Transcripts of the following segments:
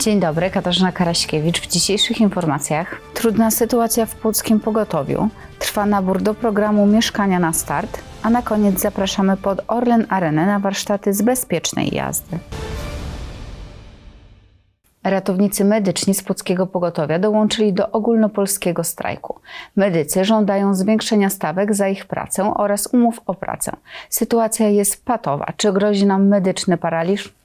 Dzień dobry, Katarzyna Karaśkiewicz. W dzisiejszych informacjach trudna sytuacja w Płockim Pogotowiu. Trwa nabór do programu Mieszkania na start, a na koniec zapraszamy pod Orlen Arenę na warsztaty z bezpiecznej jazdy. Ratownicy medyczni z Płockiego Pogotowia dołączyli do ogólnopolskiego strajku. Medycy żądają zwiększenia stawek za ich pracę oraz umów o pracę. Sytuacja jest patowa. Czy grozi nam medyczny paraliż?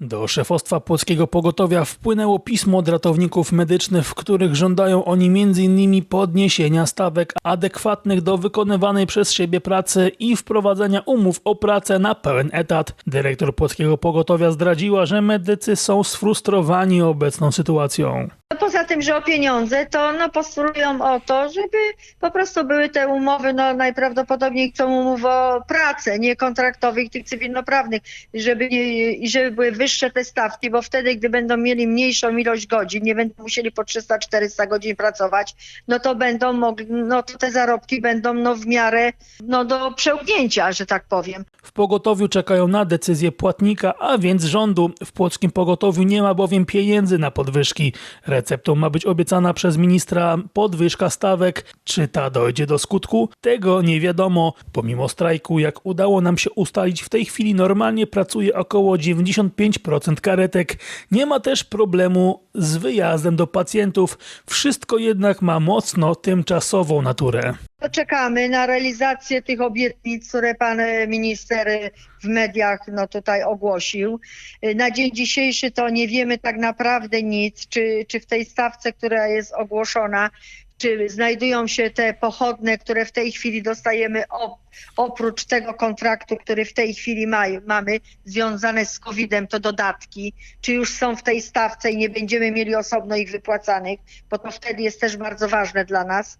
Do szefostwa Płockiego Pogotowia wpłynęło pismo od ratowników medycznych, w których żądają oni m.in. podniesienia stawek adekwatnych do wykonywanej przez siebie pracy i wprowadzenia umów o pracę na pełen etat. Dyrektor Płockiego Pogotowia zdradziła, że medycy są sfrustrowani obecną sytuacją. Poza tym, że o pieniądze, to no postulują o to, żeby po prostu były te umowy, no najprawdopodobniej chcą umów o pracę, nie kontraktowych, tych cywilnoprawnych, żeby i żeby były wyższe te stawki, bo wtedy, gdy będą mieli mniejszą ilość godzin, nie będą musieli po 300-400 godzin pracować, no to będą mogli, no to te zarobki będą no w miarę no do przełknięcia, że tak powiem. W pogotowiu czekają na decyzję płatnika, a więc rządu. W Płockim Pogotowiu nie ma bowiem pieniędzy na podwyżki. Receptą ma być obiecana przez ministra podwyżka stawek. Czy ta dojdzie do skutku? Tego nie wiadomo. Pomimo strajku, jak udało nam się ustalić, w tej chwili normalnie pracuje około 95% karetek. Nie ma też problemu z wyjazdem do pacjentów. Wszystko jednak ma mocno tymczasową naturę. Czekamy na realizację tych obietnic, które pan e, minister e, w mediach no, tutaj ogłosił. E, Na dzień dzisiejszy to nie wiemy tak naprawdę nic, czy, czy w tej stawce, która jest ogłoszona, czy znajdują się te pochodne, które w tej chwili dostajemy op- oprócz tego kontraktu, który w tej chwili ma, mamy, związane z COVID-em, to dodatki, czy już są w tej stawce i nie będziemy mieli osobno ich wypłacanych, bo to wtedy jest też bardzo ważne dla nas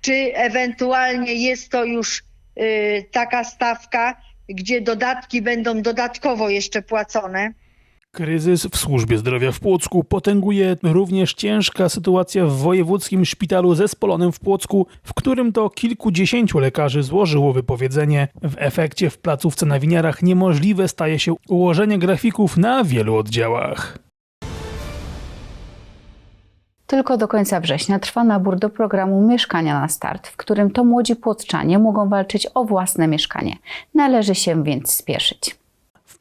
czy ewentualnie jest to już y, taka stawka, gdzie dodatki będą dodatkowo jeszcze płacone. Kryzys w służbie zdrowia w Płocku potęguje również ciężka sytuacja w wojewódzkim szpitalu zespolonym w Płocku, w którym to kilkudziesięciu lekarzy złożyło wypowiedzenie. W efekcie w placówce na winiarach niemożliwe staje się ułożenie grafików na wielu oddziałach. Tylko do końca września trwa nabór do programu Mieszkania na Start, w którym to młodzi płotczanie mogą walczyć o własne mieszkanie. Należy się więc spieszyć.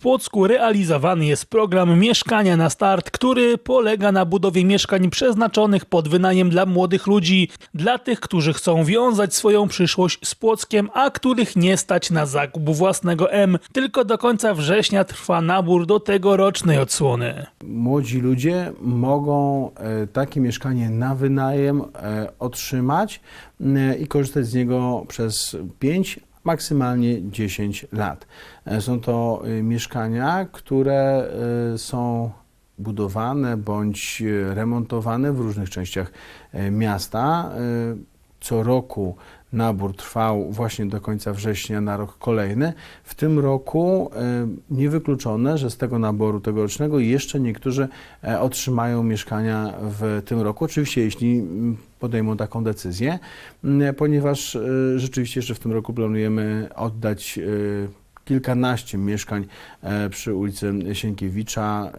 Płocku realizowany jest program Mieszkania na Start, który polega na budowie mieszkań przeznaczonych pod wynajem dla młodych ludzi, dla tych, którzy chcą wiązać swoją przyszłość z Płockiem, a których nie stać na zakup własnego M. Tylko do końca września trwa nabór do tegorocznej odsłony. młodzi ludzie mogą e, takie mieszkanie na wynajem e, otrzymać e, i korzystać z niego przez 5, maksymalnie 10 lat. E, Są to e, mieszkania, które e, są budowane bądź remontowane w różnych częściach miasta. Co roku nabór trwał właśnie do końca września na rok kolejny. W tym roku e, niewykluczone, że z tego naboru tegorocznego jeszcze niektórzy e, otrzymają mieszkania w tym roku. Oczywiście, jeśli podejmą taką decyzję, ponieważ e, rzeczywiście jeszcze w tym roku planujemy oddać kilkanaście mieszkań przy ulicy Sienkiewicza.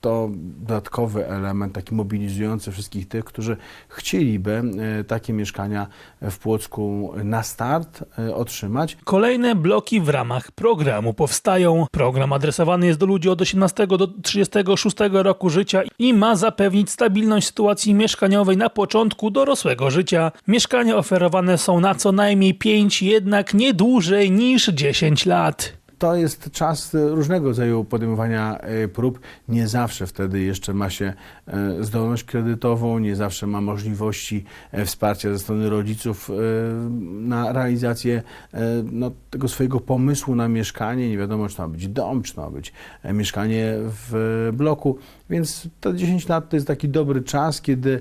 To dodatkowy element, taki mobilizujący wszystkich tych, którzy chcieliby e, takie mieszkania w Płocku na start e, otrzymać. Kolejne bloki w ramach programu powstają. Program adresowany jest do ludzi od 18 do 36 roku życia i ma zapewnić stabilność sytuacji mieszkaniowej na początku dorosłego życia. Mieszkania oferowane są na co najmniej 5, jednak nie dłużej niż 10 lat. To jest czas e, różnego rodzaju podejmowania e, prób. Nie zawsze wtedy jeszcze ma się e, zdolność kredytową, nie zawsze ma możliwości wsparcia ze strony rodziców na realizację no, tego swojego pomysłu na mieszkanie. Nie wiadomo, czy to ma być dom, czy to ma być mieszkanie w bloku. Więc te 10 lat to jest taki dobry czas, kiedy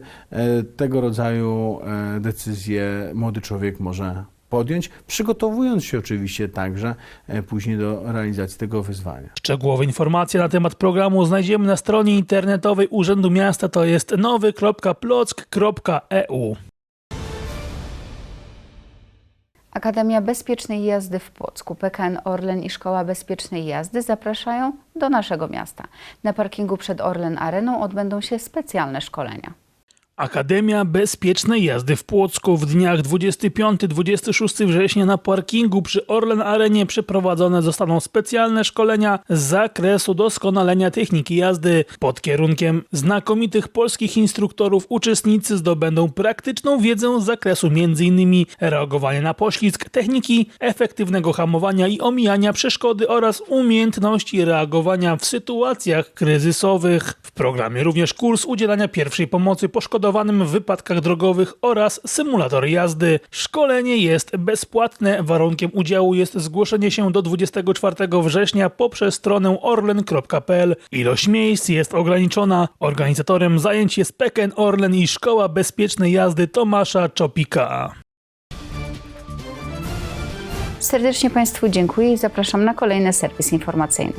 tego rodzaju decyzje młody człowiek może podjąć, przygotowując się oczywiście także e, później do realizacji tego wyzwania. Szczegółowe informacje na temat programu znajdziemy na stronie internetowej Urzędu Miasta, to jest nowy.plock.eu. Akademia Bezpiecznej Jazdy w Płocku, PKN Orlen i Szkoła Bezpiecznej Jazdy zapraszają do naszego miasta. Na parkingu przed Orlen Areną odbędą się specjalne szkolenia. Akademia Bezpiecznej Jazdy w Płocku w dniach 25-26 września na parkingu przy Orlen Arenie przeprowadzone zostaną specjalne szkolenia z zakresu doskonalenia techniki jazdy. Pod kierunkiem znakomitych polskich instruktorów uczestnicy zdobędą praktyczną wiedzę z zakresu m.in. reagowania na poślizg, techniki efektywnego hamowania i omijania przeszkody oraz umiejętności reagowania w sytuacjach kryzysowych. W programie również kurs udzielania pierwszej pomocy poszkodowanym w wypadkach drogowych oraz symulator jazdy. Szkolenie jest bezpłatne. Warunkiem udziału jest zgłoszenie się do 24 września poprzez stronę orlen.pl. Ilość miejsc jest ograniczona. Organizatorem zajęć jest PKN Orlen i Szkoła Bezpiecznej Jazdy Tomasza Czopika. Serdecznie Państwu dziękuję i zapraszam na kolejny serwis informacyjny.